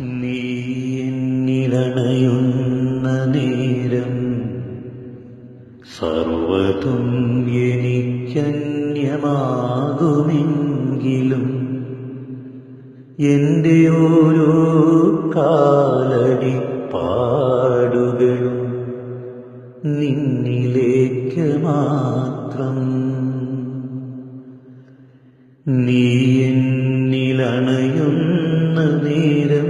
നീ എന്നിലണയുന്ന നേരം സർവതും എനിക്കന്യമാകുമെങ്കിലും എന്റെ ഓരോ കാലടി പാടുകളും നിന്നിലേക്ക് മാത്രം. നീ എന്നിലണയുന്ന നേരം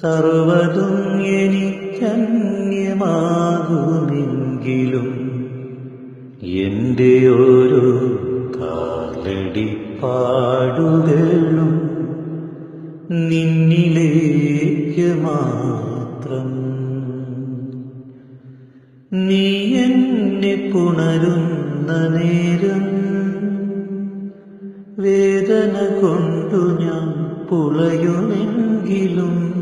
സർവതും എനിക്കന്യമാകുമെങ്കിലും എന്റെ ഓരോ കാലടി പാടുകളും നിന്നിലേക്ക് മാത്രം. നീ എന്നെ പുണരുന്ന നേരം വേദന കൊണ്ടു പുളയുമെങ്കിലും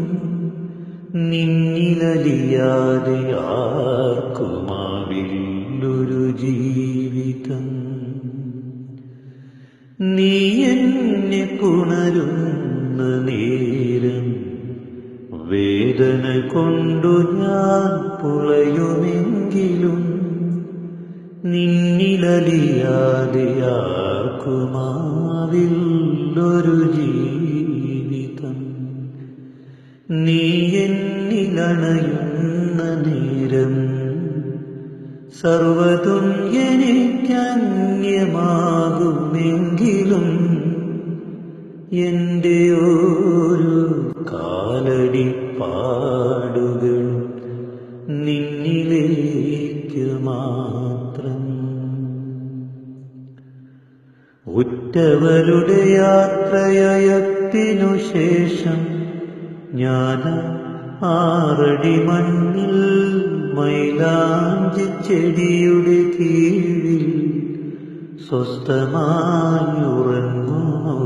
നിന്നിലലിയാതെ ആർക്കുമാവില്ലൊരു ജീവിതം. നീ എന്നെ പുണരുന്ന നേരം വേദന കൊണ്ടു ഞാൻ പുളയുമെങ്കിലും നിന്നിലലിയാതെ ആർക്കുമാവില്ലൊരു ജീവിതം നീ എന്നിലണയുന്ന നേരം സർവതും എനിക്കന്യമാകുമെങ്കിലും എന്റെ ഒരു കാലടി പാടുകൾ നിന്നിലേക്ക് മാത്രം. ഉറ്റവരുടെ യാത്രയത്തിനു ശേഷം ഞാൻ ആറടി മണ്ണിൽ മൈലാഞ്ചി ചെടിയുടെ കീഴിൽ സ്വസ്ഥമായി ഉറങ്ങുമോ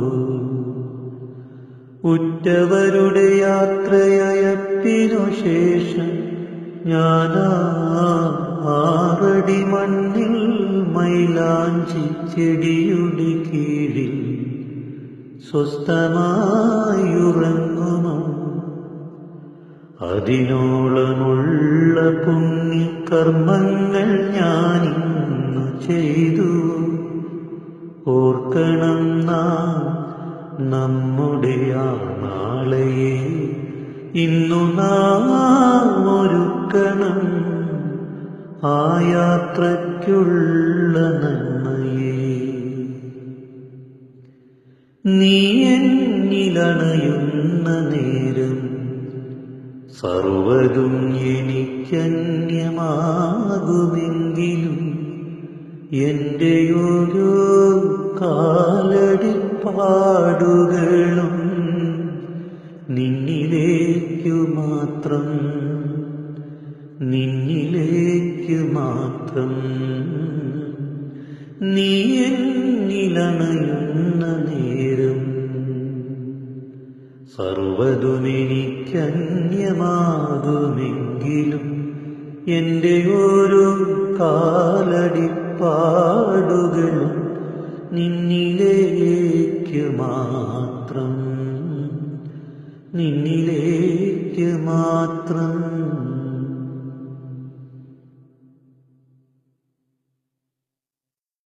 ഉറ്റവരുടെ യാത്രയപ്പിനു ശേഷം ഞാൻ ആറടി മണ്ണിൽ മൈലാഞ്ചി ചെടിയുടെ സ്വസ്ഥമായി ഉറങ്ങുമോ അതിനോളമുള്ള പുണ്യകർമ്മങ്ങൾ ഞാനിന്നു ചെയ്തു. ഓർക്കണം നാം നമ്മുടെ ആ നാളെയെ. ഇന്നു നാം ഒരുക്കണം ആ യാത്രയ്ക്കുള്ള നന്മയെ. നീ എന്നിലണയുന്ന നേരം സർവതും എനിക്കന്യമാകുമെങ്കിലും എന്റെ ഓരോ കാലടിപ്പാടുകളും നിന്നിലേക്കു മാത്രം നിന്നിലേക്കു മാത്രം. നീ എന്നിലണയുന്ന നേരം സർവതുമെനിക്കന്യമാകുമെങ്കിലും എന്റെ ഓരോ കാലടിപ്പാടുകൾ നിന്നിലേക്ക് മാത്രം നിന്നിലേക്ക് മാത്രം.